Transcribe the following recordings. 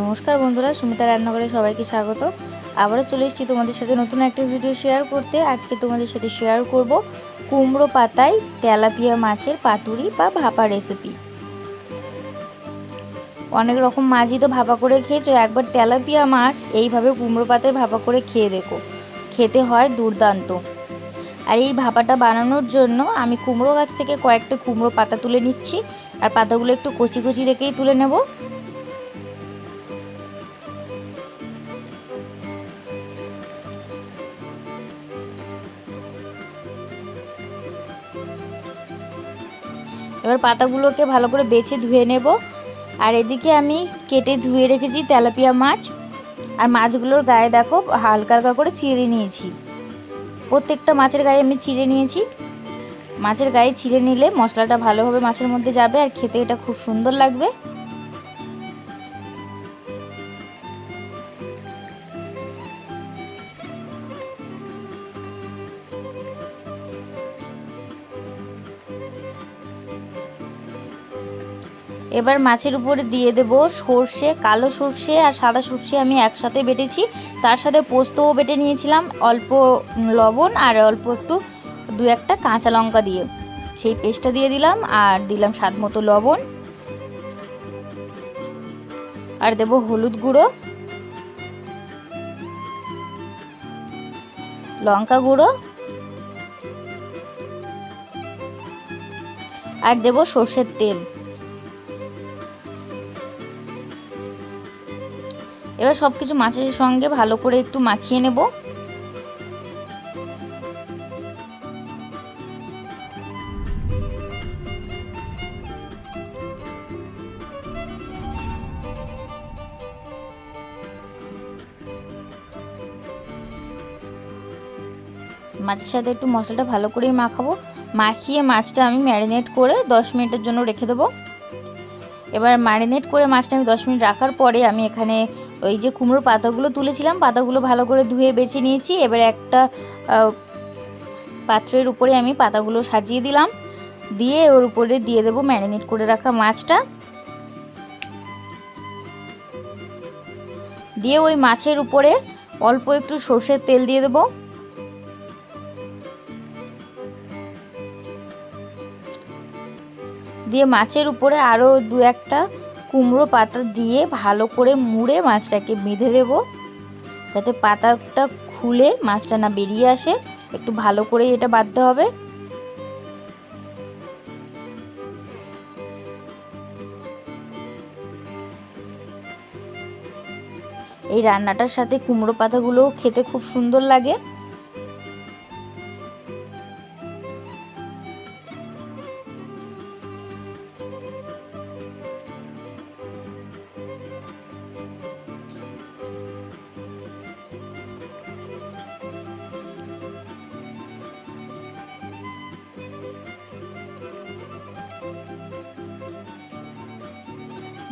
নমস্কার বন্ধুরা, সুমিতা রান্নাঘরে সবাইকে স্বাগত। আবারও চলে এসেছি তোমাদের সাথে নতুন একটা ভিডিও শেয়ার করতে। আজকে তোমাদের সাথে শেয়ার করব কুমড়ো পাতায় তেলাপিয়া মাছের পাতুরি বা ভাপা রেসিপি অনেক রকম মাছই তো ভাপা করে খেয়েছো, একবার তেলাপিয়া মাছ এইভাবে কুমড়ো পাতায় ভাপা করে খেয়ে দেখো। খেতে হয় দুর্দান্ত। আর এই ভাপাটা বানানোর জন্য আমি কুমড়ো গাছ থেকে কয়েকটা কুমড়ো পাতা তুলে নিচ্ছি। আর পাতাগুলো একটু কচি কচি দেখেই তুলে নেব। এবার পাতাগুলোকে ভালো করে বেছে ধুয়ে নেব। আর এদিকে আমি কেটে ধুয়ে রেখেছি তেলাপিয়া মাছ। আর মাছগুলোর গায়ে দেখো হালকা হালকা করে চিড়ে নিয়েছি। প্রত্যেকটা মাছের গায়ে আমি চিড়ে নিয়েছি। মাছের গায়ে চিড়ে নিলে মশলাটা ভালোভাবে মাছের মধ্যে যাবে আর খেতে এটা খুব সুন্দর লাগবে। এবার মাছের উপরে দিয়ে দেব সর্ষে, কালো সর্ষে আর সাদা সর্ষে আমি একসাথে বেটেছি। তার সাথে পোস্তও বেটে নিয়েছিলাম, অল্প লবণ আর অল্প একটু, দু একটা কাঁচা লঙ্কা দিয়ে। সেই পেস্টটা দিয়ে দিলাম আর দিলাম স্বাদ মতো লবণ। আর দেব হলুদ গুঁড়ো। লঙ্কা গুঁড়ো। আর দেব সর্ষের তেল। এবার সব কিছু মাছের সঙ্গে ভালো করে একটু মাখিয়ে নেব। মাছের সাথে একটু মশলাটা ভালো করেই মাখাবো। মাখিয়ে মাছটা আমি ম্যারিনেট করে দশ মিনিটের জন্য রেখে দেবো। এবার ম্যারিনেট করে মাছটা আমি দশ মিনিট রাখার পরে আমি এখানে ওই যে কুমড়োর পাতাগুলো তুলেছিলাম, পাতাগুলো ভালো করে ধুয়ে বেছে নিয়েছি। এবার একটা পাত্রের উপরে আমি পাতাগুলো সাজিয়ে দিলাম। দিয়ে ওর উপরে দিয়ে দেবো ম্যারিনেট করে রাখা মাছটা। দিয়ে ওই মাছের উপরে অল্প একটু সর্ষের তেল দিয়ে দেবো। দিয়ে মাছের উপরে আরও দু একটা কুমড়ো পাতা দিয়ে ভালো করে মুড়ে মাছটাকে বেঁধে দেব। যাতে পাতাটা খুলে মাছটা না বেরিয়ে আসে। একটু ভালো করে এটা বাঁধতে হবে। এই রান্নাটার সাথে কুমড়ো পাতাগুলোও খেতে খুব সুন্দর লাগে।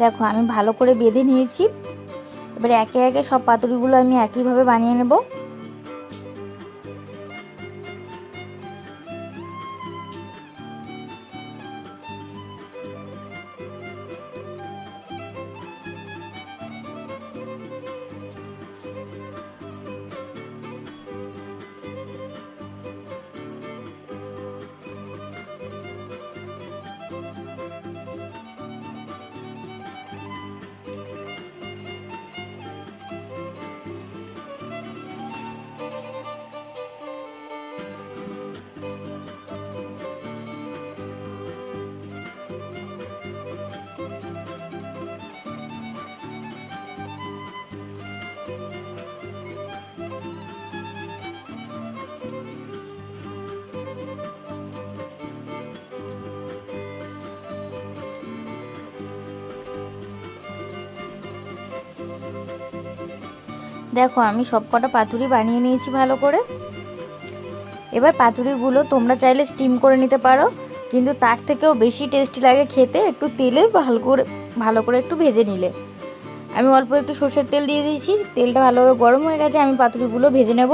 দেখো, আমি ভালো করে বেঁধে নিয়েছি। এবার একে একে সব পাতুরিগুলো আমি একইভাবে বানিয়ে নেব। দেখো, আমি সব কটা পাতুরি বানিয়ে নিয়েছি ভালো করে। এবার পাতুরিগুলো তোমরা চাইলে স্টিম করে নিতে পারো, কিন্তু তার থেকেও বেশি টেস্টি লাগে খেতে একটু তেলে ভালো করে ভালো করে একটু ভেজে নিলে। আমি অল্প একটু সর্ষের তেল দিয়ে দিয়েছি, তেলটা ভালোভাবে গরম হয়ে গেছে, আমি পাতুরিগুলো ভেজে নেব।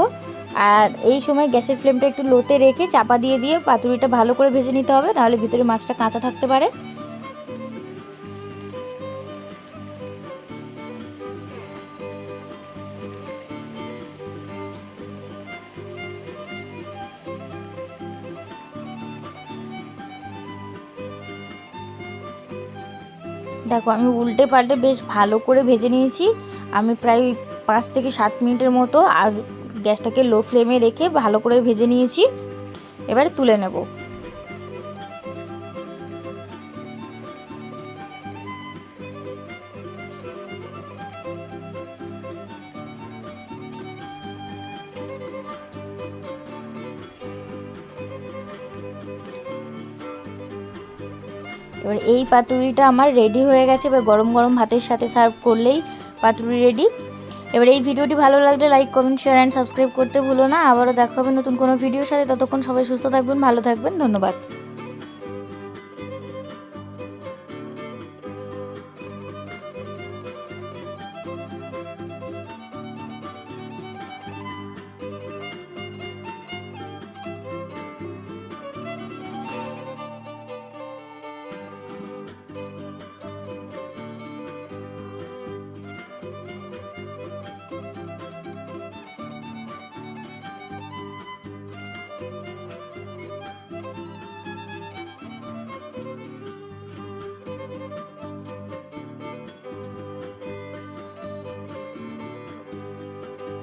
আর এই সময় গ্যাসের ফ্লেমটা একটু লোতে রেখে চাপা দিয়ে দিয়ে পাতুরিটা ভালো করে ভেজে নিতে হবে, নাহলে ভিতরে মাছটা কাঁচা থাকতে পারে। দেখো, আমি উল্টে পাল্টে বেশ ভালো করে ভেজে নিয়েছি। আমি প্রায় পাঁচ থেকে সাত মিনিটের মতো আর গ্যাসটাকে লো ফ্লেমে রেখে ভালো করে ভেজে নিয়েছি। এবারে তুলে নেব। এবার এই পাতুরিটা আমার রেডি হয়ে গেছে। এবার গরম গরম ভাতের সাথে সার্ভ করলেই পাতুরি রেডি এবার এই ভিডিওটি ভালো লাগলে like comment share and subscribe করতে ভুলো না। আবারও দেখা হবে নতুন কোনো ভিডিওর সাথে। ততক্ষণ সবাই সুস্থ থাকবেন, ভালো থাকবেন। ধন্যবাদ।